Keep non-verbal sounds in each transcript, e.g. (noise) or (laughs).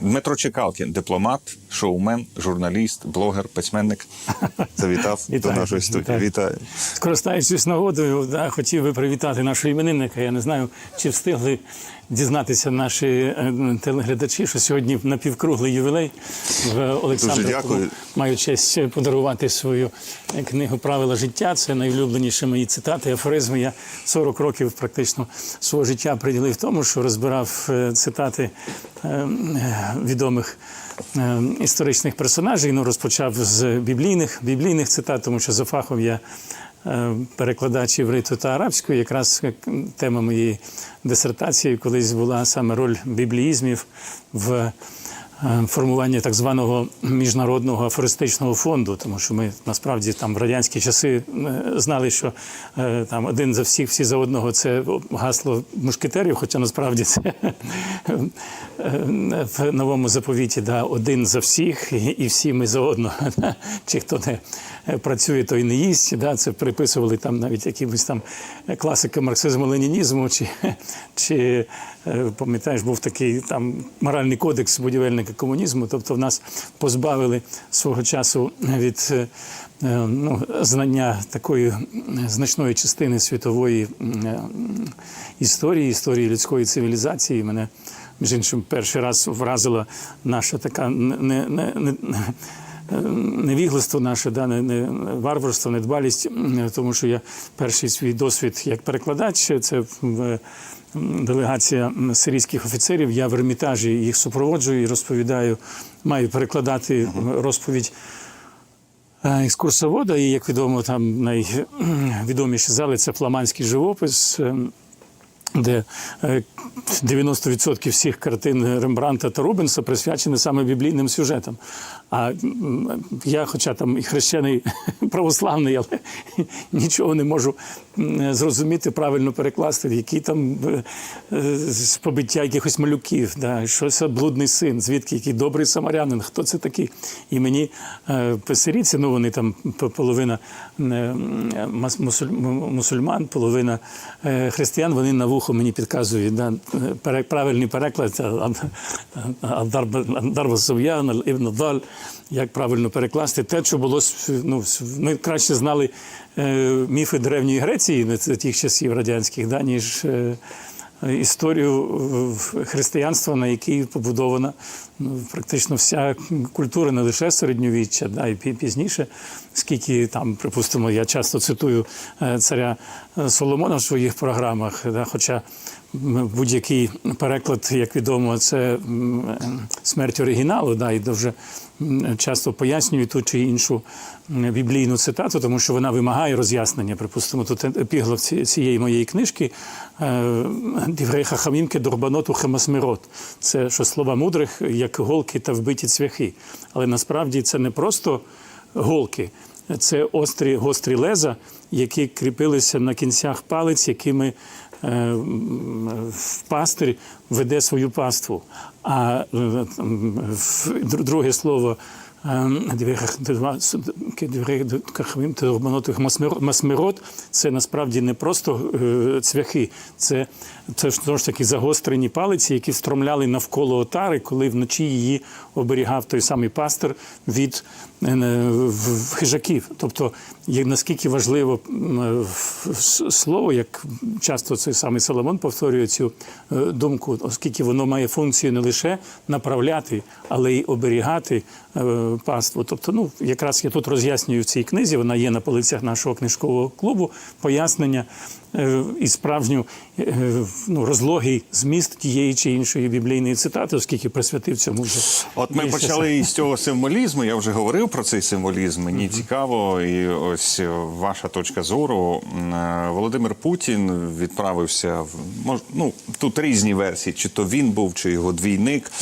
Дмитро Чекалкін, дипломат, шоумен, журналіст, блогер, письменник. (laughs) Завітав до нашої студії. вітаю. Скористаючись нагодою, хотів би привітати нашого іменинника. Я не знаю, чи встигли дізнатися наші е, телеглядачі, що сьогодні напівкруглий ювілей в дякую. Маю честь подарувати свою е, книгу Правила життя. Це найулюбленіші мої цитати, афоризми. Я 40 років практично свого життя приділив тому, що розбирав е, цитати е, е, відомих е, історичних персонажів. Ну, розпочав з біблійних, біблійних цитат, тому що за фахом я е, перекладач риту та арабської. Якраз е, тема моєї дисертації колись була саме роль бібліїзмів в е, формуванні так званого міжнародного афористичного фонду, тому що ми насправді там в радянські часи е, знали, що е, там один за всіх, всі за одного це гасло мушкетерів, хоча насправді це (laughs) в новому заповіті да, один за всіх і- всі ми за одного. (laughs) Чи хто не працює, той не їсть. Да, це приписували там навіть якимось там класикам марксизму ленінізму, чи, чи пам'ятаєш, був такий там моральний кодекс будівельника комунізму. Тобто в нас позбавили свого часу від е, е, ну, знання такої е, значної частини світової історії, історії людської цивілізації. Мене між іншим перший раз вразила наша така не, не, не невігластво наше, да, не, не варварство, недбалість, тому що я перший свій досвід як перекладач, це в делегація сирійських офіцерів. Я в Ермітажі їх супроводжую і розповідаю, маю перекладати розповідь. е, Екскурсовода, і як відомо, там найвідоміші зали це фламандський живопис, ем, де е, 90% всіх картин Рембранта та Рубенса присвячені саме біблійним сюжетам. А я, хоча там і хрещений (laughs) православний, але (laughs) нічого не можу зрозуміти, правильно перекласти, які там е, побиття якихось малюків, да, що це блудний син, звідки який добрий самарянин, хто це такий? І мені е, писаріці, ну вони там половина е, мусульман, половина християн, вони на вухо мені підказують. Да, правильний переклад Алдарба Сов'ян, Ібн Даль, як правильно перекласти те, що було ну, ми краще знали е, міфи древньої Греції тих часів радянських, да, ніж. е, Історію християнства, на якій побудована ну, практично вся культура, не лише середньовіччя, да, і пізніше, скільки там, припустимо, я часто цитую е, царя Соломона в своїх програмах, да, хоча будь-який переклад, як відомо, це смерть оригіналу, да, і дуже часто пояснюю ту чи іншу біблійну цитату, тому що вона вимагає роз'яснення. Припустимо, тут епіглав цієї моєї книжки е, Діврей Хахамінки Дорбаноту Хемасмирот. Це що слова мудрих, як голки та вбиті цвяхи. Але насправді це не просто голки. Це острі гострі леза, які кріпилися на кінцях палець, якими пастир веде свою паству. А е, друге слово. Масмирот це насправді не просто е, цвяхи, це, це ж таки загострені палиці, які стромляли навколо отари, коли вночі її оберігав той самий пастир від е, в- в хижаків. Тобто, є наскільки важливо с- слово, як часто цей самий Соломон повторює цю е, думку, оскільки воно має функцію не лише направляти, але й оберігати е, паству. Тобто, ну якраз я тут роз'яснюю в цій книзі, вона є на полицях нашого книжкового клубу, пояснення е, і справжню е, ну, розлогий зміст тієї чи іншої біблійної цитати, оскільки присвятив цьому вже. От ми почали із цього символізму. Я вже говорив про цей символізм. Мені цікаво, і ось е, ваша точка зору. Е, Володимир Путін відправився в ну тут різні версії, чи то він був, чи його двійник.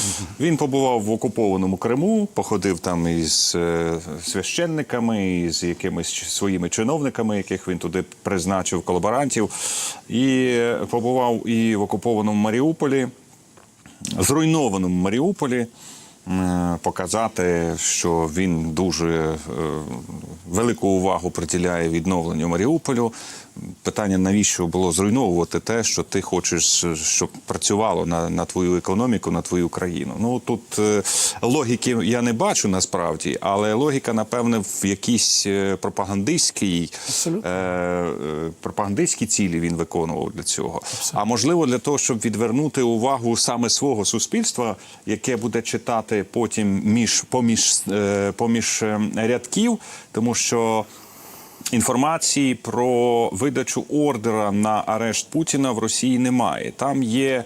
Він побував в окупованому Криму, походив там із е, священниками, із якимись своїми чиновниками, яких він туди призначив колаборантів, і е, побував і в окупованому Маріуполі зруйнованому Маріуполі. е, Показати, що він дуже е, велику увагу приділяє відновленню Маріуполю. Питання, навіщо було зруйновувати те, що ти хочеш, щоб працювало на, на твою економіку, на твою країну. Ну тут е, логіки я не бачу насправді, але логіка, напевне, в якійсь е, пропагандистській е, е, пропагандистські цілі він виконував для цього. А можливо, для того, щоб відвернути увагу саме свого суспільства, яке буде читати потім між поміж, поміж рядків, тому що. Інформації про видачу ордера на арешт Путіна в Росії немає. Там є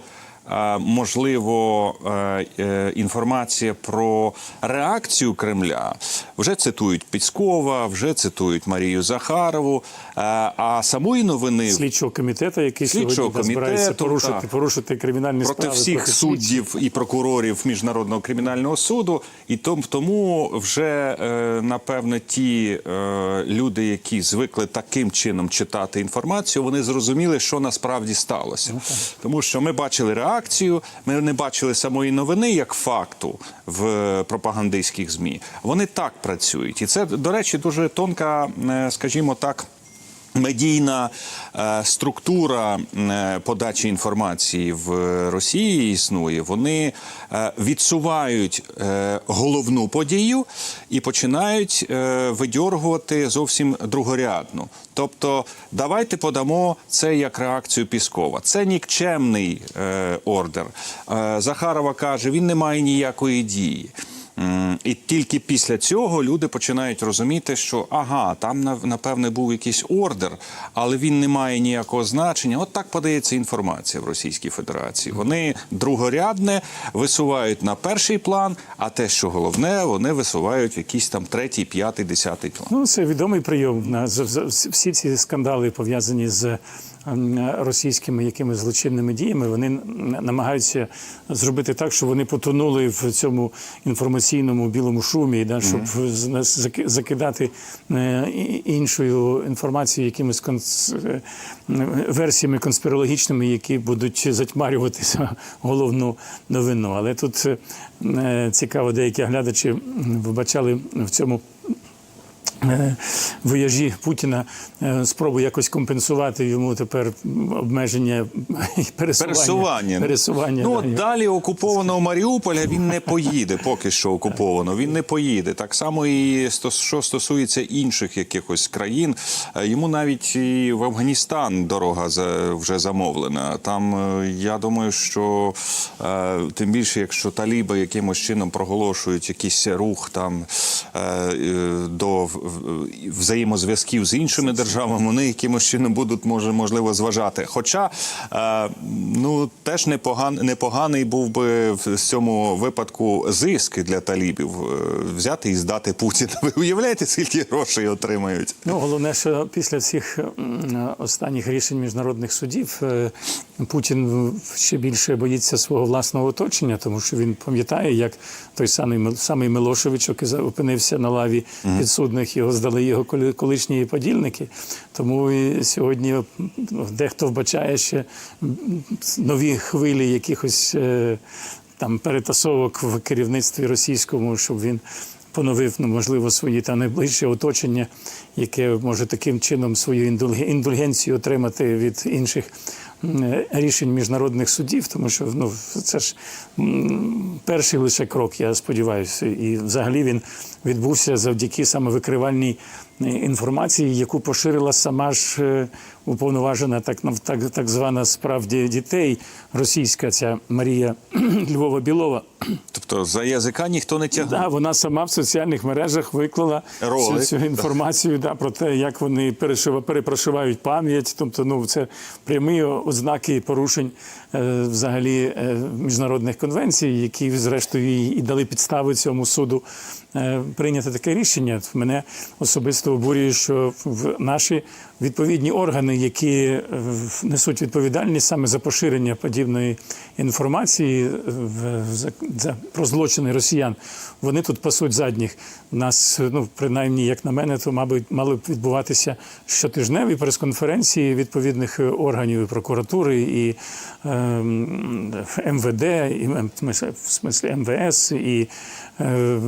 можливо е, е, інформація про реакцію Кремля. Вже цитують Піскова, вже цитують Марію Захарову. е, А самої новини слідчого комітету, який Слідчого сьогодні збирається порушити, так. порушити кримінальні проти справи всіх проти суддів і прокурорів міжнародного кримінального суду, і тому вже напевне ті люди, які звикли таким чином читати інформацію, вони зрозуміли, що насправді сталося. Тому що ми бачили реакцію, ми не бачили самої новини як факту в пропагандистських змі. Вони так працюють, і це до речі дуже тонка, е, скажімо так. Медійна е, структура е, подачі інформації в Росії існує. Вони е, відсувають е, головну подію і починають видьоргувати зовсім другорядну. Тобто, давайте подамо це як реакцію Піскова. Це нікчемний ордер. Захарова каже, він не має ніякої дії. І тільки після цього люди починають розуміти, що ага, там напевне був якийсь ордер, але він не має ніякого значення. От так подається інформація в Російській Федерації. Вони другорядне висувають на перший план, а те, що головне, вони висувають якийсь там третій, п'ятий, десятий план. Ну, це відомий прийом. На- Всі ці скандали пов'язані з російськими якими злочинними діями. Вони намагаються зробити так, щоб вони потонули в цьому інформаційному білому шумі, да, щоб закидати е, іншою інформацією, якимись конс... е, версіями конспірологічними, які будуть затьмарювати головну новину. Але тут е, цікаво, деякі глядачі м, вбачали в цьому вояжі Путіна е, спробу якось компенсувати йому тепер обмеження і пересування. Пересування. пересування ну, да, от далі окупованого Маріуполя він не поїде, поки що окуповано. Він не поїде. Так само і що стосується інших якихось країн. Е, Йому навіть і в Афганістан дорога вже замовлена. Там е, я думаю, що е, тим більше, якщо таліби якимось чином проголошують якийсь рух там е, е, до взаємозв'язків з іншими державами, вони якимось чином будуть може можливо зважати. Хоча е, ну теж непоган, непоганий був би в цьому випадку зиск для талібів е, взяти і здати Путіна. Ви уявляєте, скільки грошей отримають? Ну, головне, що після всіх останніх рішень міжнародних судів е, Путін ще більше боїться свого власного оточення, тому що він пам'ятає, як той самий самий Милошевич, опинився на лаві підсудних, його здали його колишні подільники. Тому і сьогодні дехто вбачає ще нові хвилі якихось е, там перетасовок в керівництві російському, щоб він поновив, ну, можливо, свої та найближче оточення, яке може таким чином свою індульге- індульгенцію отримати від інших рішень міжнародних судів, тому що ну, це ж перший лише крок, я сподіваюся. І взагалі він відбувся завдяки саме викривальній е, інформації, яку поширила сама ж е, уповноважена так, так, так звана справді дітей російська ця Марія (clears throat) Львова Білова. Тобто за язика ніхто не тягне. Да, вона сама в соціальних мережах виклала Ролик. всю цю інформацію да, про те, як вони перепрошивають пам'ять. Тобто, ну це прямі ознаки порушень е, взагалі е, міжнародних конвенцій, які зрештою і, і дали підстави цьому суду е, прийняти таке рішення. Мене особисто обурює, що в наші відповідні органи, які е, несуть відповідальність саме за поширення подібної інформації е, про злочини росіян, вони тут пасуть задніх. У нас, ну принаймні, як на мене, то мабуть мали б відбуватися щотижневі прес-конференції відповідних е, органів і прокуратури і ем, МВД, і ем, в смислі- МВС і е,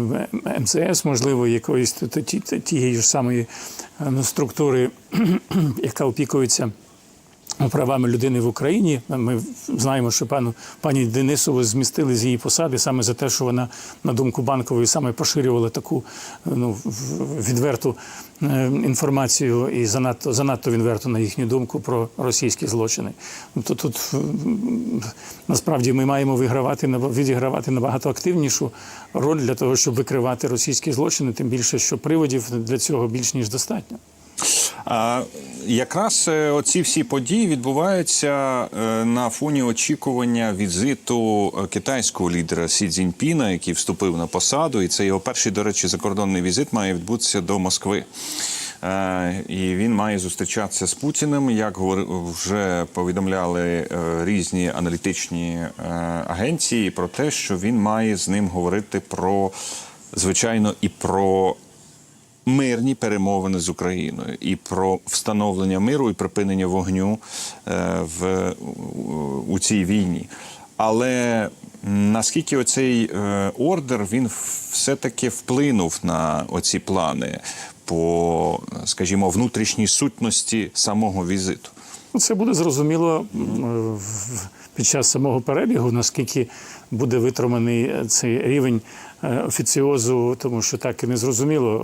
МЦС, можливо, якоїсь тієї ж самої е, структури (clears throat) яка опікується правами людини в Україні. Ми знаємо, що пану пані Денисову змістили з її посади саме за те, що вона, на думку банкової, саме поширювала таку ну, відверту е, інформацію і занадто занадто відверту, на їхню думку, про російські злочини. Тобто тут насправді ми маємо вигравати відігравати набагато активнішу роль для того, щоб викривати російські злочини, тим більше, що приводів для цього більш ніж достатньо. А якраз е, оці всі події відбуваються е, на фоні очікування візиту е, китайського лідера Сі Цзіньпіна, який вступив на посаду, і це його перший, до речі, закордонний візит має відбутися до Москви. І він має зустрічатися з Путіним, як вже повідомляли різні аналітичні агенції про те, що він має з ним говорити про звичайно і про мирні перемовини з Україною і про встановлення миру і припинення вогню е, в, у- цій війні. Але наскільки оцей е, ордер він все-таки вплинув на оці плани по, скажімо, внутрішній сутності самого візиту? Ну, Це буде зрозуміло під час самого перебігу, наскільки буде витриманий цей рівень е, офіціозу, тому що так і не зрозуміло,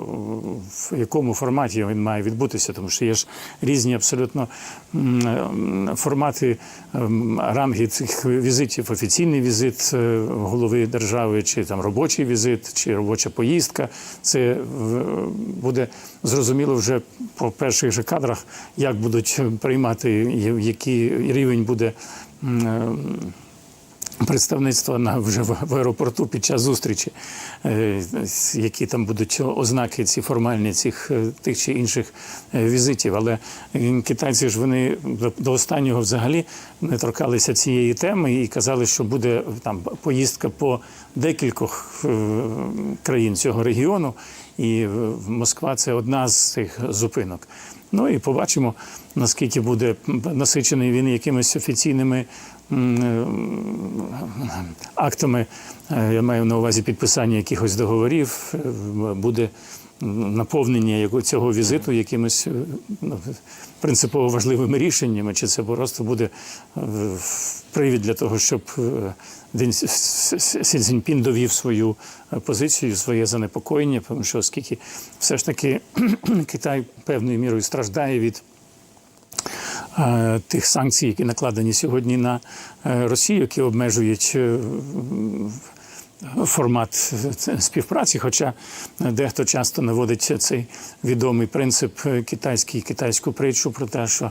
в якому форматі він має відбутися, тому що є ж різні абсолютно м, формати м, ранги цих візитів. Офіційний візит е, голови держави, чи там робочий візит, чи робоча поїздка. Це е, буде зрозуміло вже по перших же кадрах, як будуть приймати, який рівень буде. Представництва на вже в аеропорту під час зустрічі, е, які там будуть ознаки ці формальні цих е, тих чи інших е, візитів. Але китайці ж вони до, останнього взагалі не торкалися цієї теми і казали, що буде там поїздка по декількох країн цього регіону, і Москва це одна з цих зупинок. Ну і побачимо, наскільки буде насичений він якимись офіційними актами. Е, Я маю на увазі підписання якихось договорів, е, буде наповнення цього візиту якимись е, ну, принципово важливими рішеннями, чи це просто буде е, привід для того, щоб е, Сі довів свою е, позицію, своє занепокоєння, тому що оскільки все ж таки (clears throat) Китай певною мірою страждає від е, тих санкцій, які накладені сьогодні на е, Росію, які обмежують е, формат е, співпраці. Хоча дехто часто наводить цей відомий принцип е, китайський, китайську притчу про те, що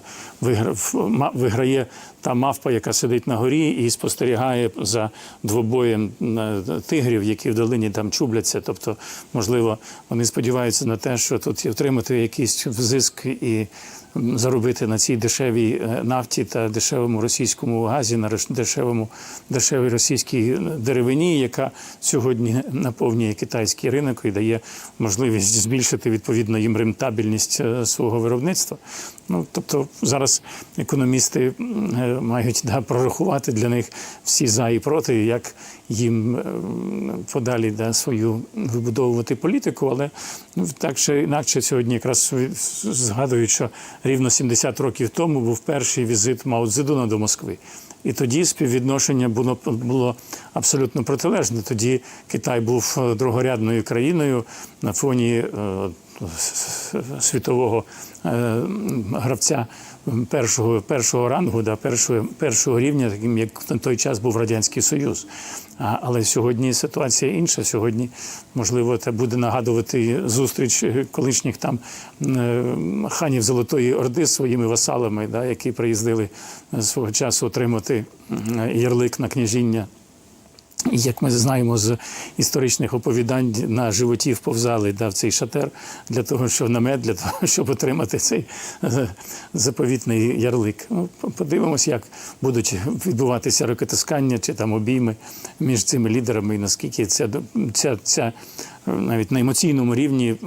виграє та мавпа, яка сидить на горі і спостерігає за двобоєм е, тигрів, які в долині там чубляться. Тобто, можливо, вони сподіваються на те, що тут отримати якийсь взиск і заробити на цій дешевій е, нафті та дешевому російському газі, на дешевому дешевій російській деревині, яка сьогодні наповнює китайський ринок і дає можливість збільшити відповідно їм рентабельність е, свого виробництва. Ну тобто зараз економісти е, мають да, прорахувати для них всі за і проти, як їм подалі да, свою вибудовувати політику, але ну, так чи інакше сьогодні якраз згадують, що рівно 70 років тому був перший візит Мао Цзедуна до Москви. І тоді співвідношення було було абсолютно протилежне. Тоді Китай був е, другорядною країною на фоні е, світового е, гравця першого, першого рангу, да, першого, першого рівня, таким як на той час був Радянський Союз. А, але сьогодні ситуація інша. Сьогодні, можливо, це буде нагадувати зустріч колишніх там е, ханів Золотої Орди з своїми васалами, да, які приїздили свого часу отримати ярлик на княжіння. Як ми знаємо з історичних оповідань, на животі вповзали да, в цей шатер для того, щоб намет, для того, (laughs) щоб отримати цей е, заповітний ярлик. Ну, подивимось, як будуть відбуватися рукотискання чи там обійми між цими лідерами, і наскільки ця, ця, ця е, навіть на емоційному рівні е,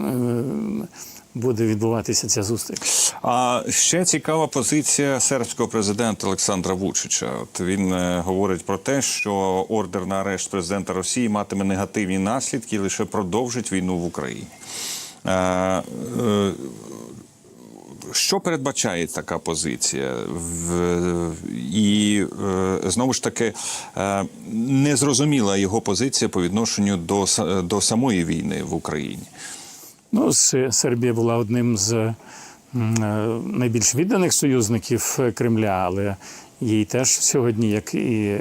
буде відбуватися ця зустріч. А ще цікава позиція сербського президента Олександра Вучича. От він е, говорить про те, що ордер на арешт президента Росії матиме негативні наслідки і лише продовжить війну в Україні. Е, е, що передбачає така позиція? І знову ж таки незрозуміла його позиція по відношенню до, до самої війни в Україні. Ну, Сербія була одним з е, найбільш відданих союзників е, Кремля, але їй теж сьогодні, як і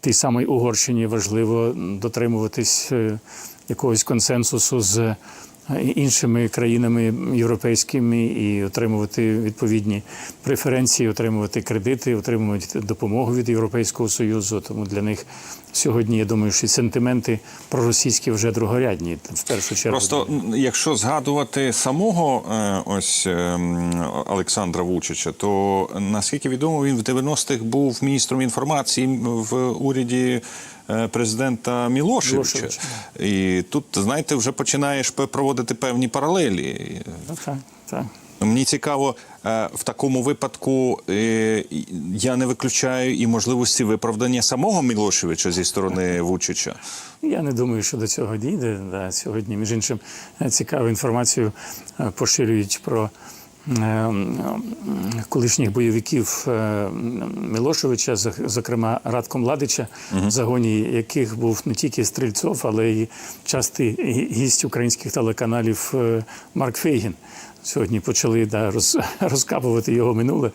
тій самій Угорщині, важливо дотримуватись е, якогось консенсусу з іншими країнами європейськими і отримувати відповідні преференції, отримувати кредити, отримувати допомогу від Європейського Союзу. Тому для них сьогодні, я думаю, що сентименти проросійські вже другорядні. В першу чергу Просто якщо згадувати самого е, ось е, Олександра Вучича, то наскільки відомо, він в 90-х був міністром інформації в уряді президента Мілошевича. Мілошевича, І тут, знаєте, вже починаєш проводити певні паралелі. Ну, так, так. Мені цікаво, е, в такому випадку е, я не виключаю і можливості виправдання самого Мілошевича зі сторони Вучича. Я не думаю, що до цього дійде. Да, сьогодні, між іншим, е, цікаву інформацію е, поширюють про е, колишніх бойовиків е, Мілошевича, зокрема Радко Младича, в загоні яких був не тільки Стрільцов, але й частий гість українських телеканалів е, Марк Фейгін. Сьогодні почали да, роз, (laughs) розкапувати його минуле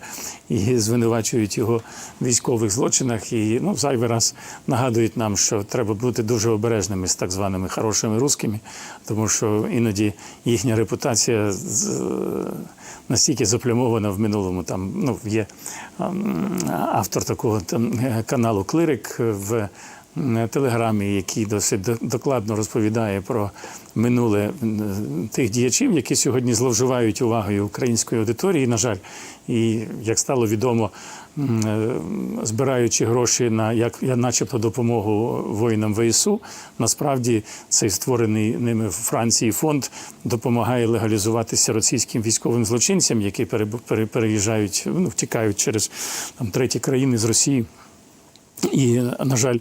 і звинувачують його в військових злочинах. І ну, зайвий раз нагадують нам, що треба бути дуже обережними з так званими хорошими русскими, тому що іноді їхня репутація настільки заплямована в минулому. Там ну, є автор такого там, е, каналу Клирик в телеграмі, який досить докладно розповідає про минуле тих діячів, які сьогодні зловживають увагою української аудиторії, на жаль. І як стало відомо, е, збираючи гроші на як начебто допомогу воїнам ВСУ, насправді цей створений ними в Франції фонд допомагає легалізуватися російським військовим злочинцям, які переїжджають, ну втікають через там треті країни з Росії. І, на жаль,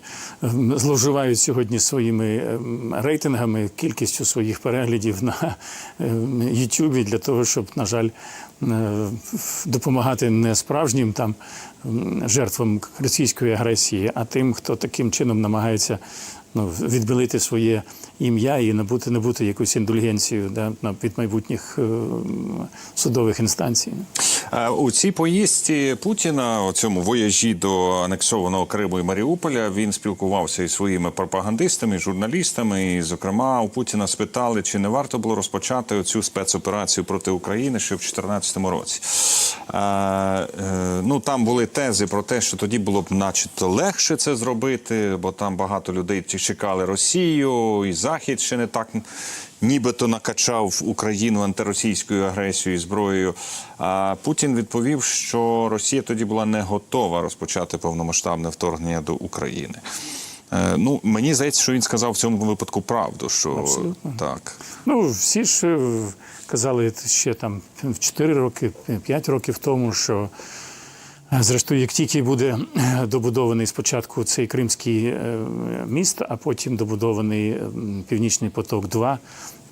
зловживають сьогодні своїми ем, рейтингами, кількістю своїх переглядів на ем, Ютубі для того, щоб, на жаль, е, допомагати не справжнім там ем, жертвам російської агресії, а тим, хто таким чином намагається ну, відбилити своє ім'я і набути набути якусь індульгенцію да, від майбутніх ем, судових інстанцій. Е, У цій поїздці Путіна, у цьому вояжі до анексованого Криму і Маріуполя, він спілкувався із своїми пропагандистами, журналістами. І, зокрема, у Путіна спитали, чи не варто було розпочати цю спецоперацію проти України ще в 2014 році. Е, е, ну там були тези про те, що тоді було б, начебто, легше це зробити, бо там багато людей чекали Росію, і Захід ще не так нібито накачав Україну антиросійською агресією і зброєю. А Путін відповів, що Росія тоді була не готова розпочати повномасштабне вторгнення до України. Е, ну, мені здається, що він сказав в цьому випадку правду. Що Абсолютно. так. Ну, всі ж е, казали ще там в 4 роки, 5 років тому, що зрештою, як тільки буде е, добудований спочатку цей Кримський е, міст, а потім добудований Північний поток 2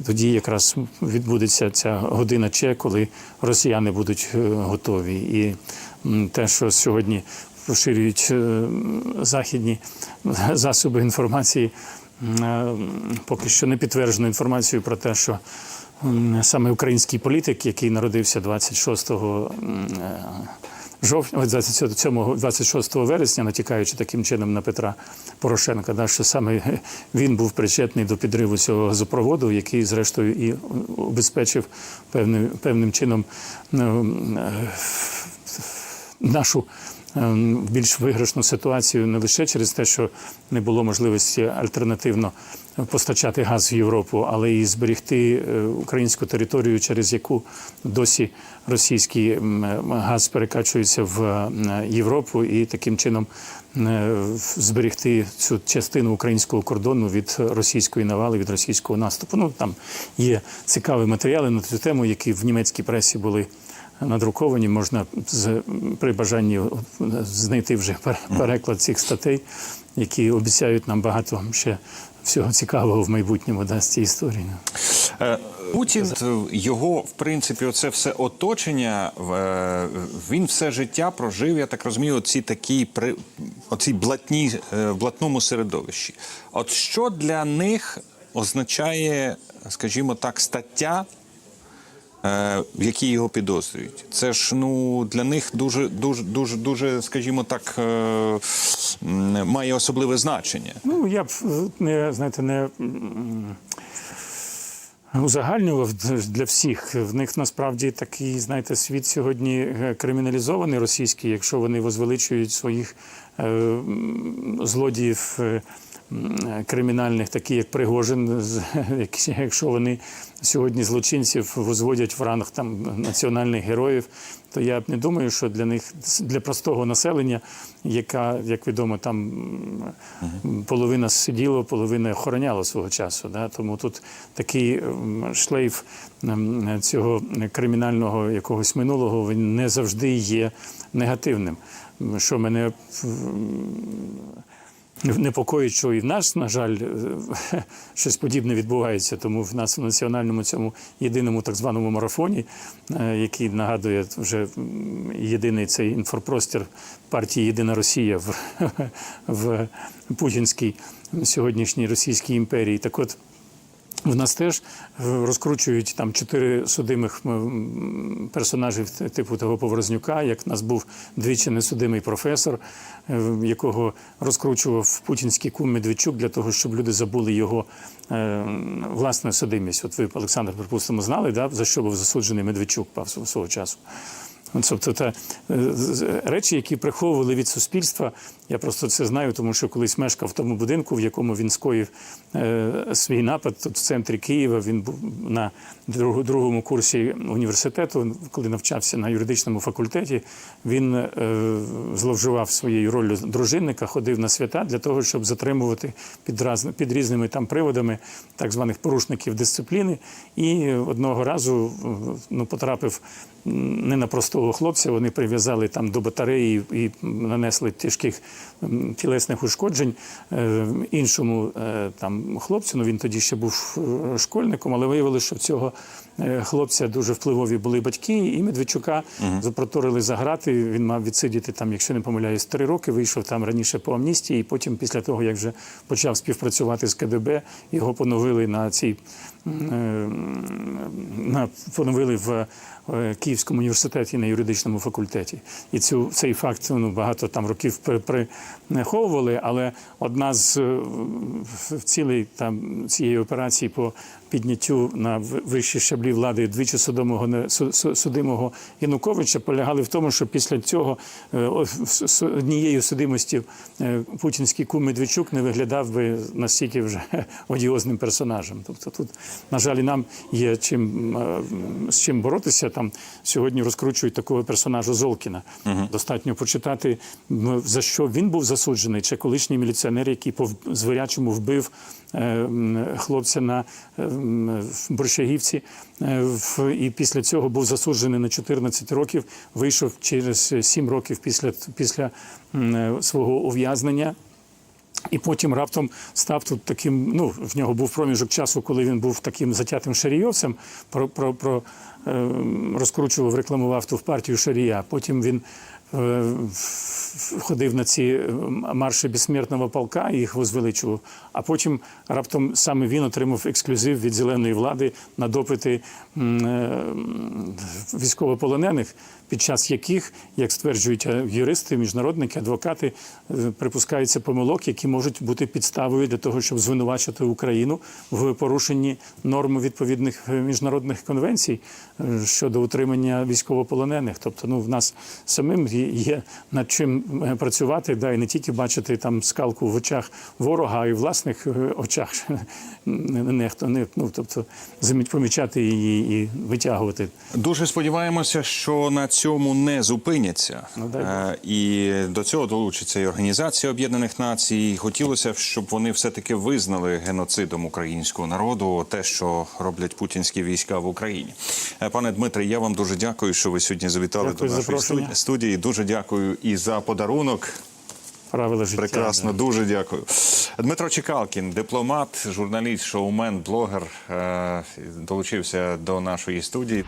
тоді якраз відбудеться ця година Че, коли росіяни будуть е, готові. І те, що сьогодні поширюють західні засоби інформації, поки що не підтверджено інформацію про те, що саме український політик, який народився 26 м, е, жовтня, ось 27, 26 вересня, натякаючи таким чином на Петра Порошенка, да, що саме (laughs) він був причетний до підриву цього газопроводу, який, зрештою, і убезпечив певним, певним чином ну, е, нашу ем, більш виграшну ситуацію не лише через те, що не було можливості альтернативно постачати газ в Європу, але і зберегти е, українську територію, через яку досі російський газ перекачується в е, Європу, і таким чином е, зберегти цю частину українського кордону від російської навали, від російського наступу. Ну там є цікаві матеріали на цю тему, які в німецькій пресі були надруковані. Можна з при бажанні знайти вже пер- переклад цих статей, які обіцяють нам багато ще всього цікавого в майбутньому дасть цій історії. Е, Путін його в принципі, оце все оточення. е, Він все життя прожив. Я так розумію, оці такі при оці блатні е, в блатному середовищі. От що для них означає, скажімо так, стаття, е, в якій його підозрюють? Це ж ну для них дуже, дуже, дуже, дуже, скажімо так, е, має особливе значення. Ну, я б е, не знаєте, не узагальнював для всіх. В них насправді такий, знаєте, світ сьогодні е, криміналізований російський, якщо вони возвеличують своїх е, злодіїв. Кримінальних, такі як Пригожин, (laughs) якщо вони сьогодні злочинців возводять в ранг там національних героїв, то я б не думаю, що для них для простого населення, яка, як відомо, там половина сиділо, половина охороняло свого часу. Да? Тому тут такий шлейф цього кримінального якогось минулого він не завжди є негативним. Що мене непокоїть, і в нас, на жаль, е, (laughs) щось подібне відбувається. Тому в нас в національному цьому єдиному так званому марафоні, е, який нагадує вже єдиний цей інфопростір партії Єдина Росія в, (laughs) в Путінській сьогоднішній Російській імперії. Так от. В нас теж е, розкручують там чотири судимих персонажів типу того Поворознюка, як в нас був двічі несудимий професор, е, якого розкручував путінський кум Медведчук для того, щоб люди забули його е, власну судимість. От ви, Олександр, припустимо, знали, да, за що був засуджений Медведчук пав свого- часу. Тобто та, е, речі, які приховували від суспільства, я просто це знаю, тому що колись мешкав в тому будинку, в якому він скоїв е, свій напад тут в центрі Києва. Він був на другому курсі університету, коли навчався на юридичному факультеті. Він е, зловживав своєю роллю дружинника, ходив на свята для того, щоб затримувати під, раз, під різними там приводами так званих порушників дисципліни. І одного разу е, ну, потрапив не на простого хлопця. Вони прив'язали там до батареї і нанесли тяжких тілесних ушкоджень е, іншому е, там хлопцю. Ну він тоді ще був е, школьником, але виявилося, що в цього хлопця дуже впливові були батьки, і Медведчука запроторили за грати. Він мав відсидіти там, якщо не помиляюсь, три роки. Вийшов там раніше по амністії, і потім, після того, як вже почав співпрацювати з КДБ, його поновили на цій поновили в е, Київському університеті на юридичному факультеті. І цю цей факт ну багато там років при- приховували, але одна з е, цілей там цієї операції по підняттю на вищі щаблі влади двічі судомого судимого Януковича полягали в тому, що після цього е, однією судимості е, путінський кум Медведчук не виглядав би настільки вже (laughs) одіозним персонажем. Тобто тут, на жаль, нам є чим е, з чим боротися. Там сьогодні розкручують такого персонажа Золкіна. Достатньо почитати за що він був засуджений, чи колишній міліціонер, який по звірячому вбив е, хлопця на е, Борщагівці, в- і після цього був засуджений на 14 років. Вийшов через 7 років після, після свого ув'язнення. І потім раптом став тут таким. Ну, в нього був проміжок часу, коли він був таким затятим шарійовцем, про, про, про е, розкручував, рекламував ту партію Шарія. Потім він е, ходив на ці е, марші безсмертного полка і їх возвеличував. А потім раптом саме він отримав ексклюзив від зеленої влади на допити військовополонених, під час яких, як стверджують е, юристи, міжнародники, адвокати, е, припускаються помилок, які можуть бути підставою для того, щоб звинувачити Україну в порушенні норм відповідних е, міжнародних конвенцій щодо утримання військовополонених. Тобто, ну в нас самим є- над чим працювати, да, і не тільки бачити там скалку в очах ворога, а й власних очах не, не, (laughs) нехто не ну, тобто помічати її і витягувати. Дуже сподіваємося, що на цьому не зупиняться. Ну. Е, і до цього долучиться і Організація Об'єднаних Націй. Хотілося б, щоб вони все-таки визнали геноцидом українського народу те, що роблять путінські війська в Україні. Е, Пане Дмитре, я вам дуже дякую, що ви сьогодні завітали Дякую до нашої запрошення. студії- студії. Дуже дякую і за подарунок. Правила життя. Прекрасно, да. дуже дякую. Дмитро Чекалкін, дипломат, журналіст, шоумен, блогер, е, долучився до нашої студії.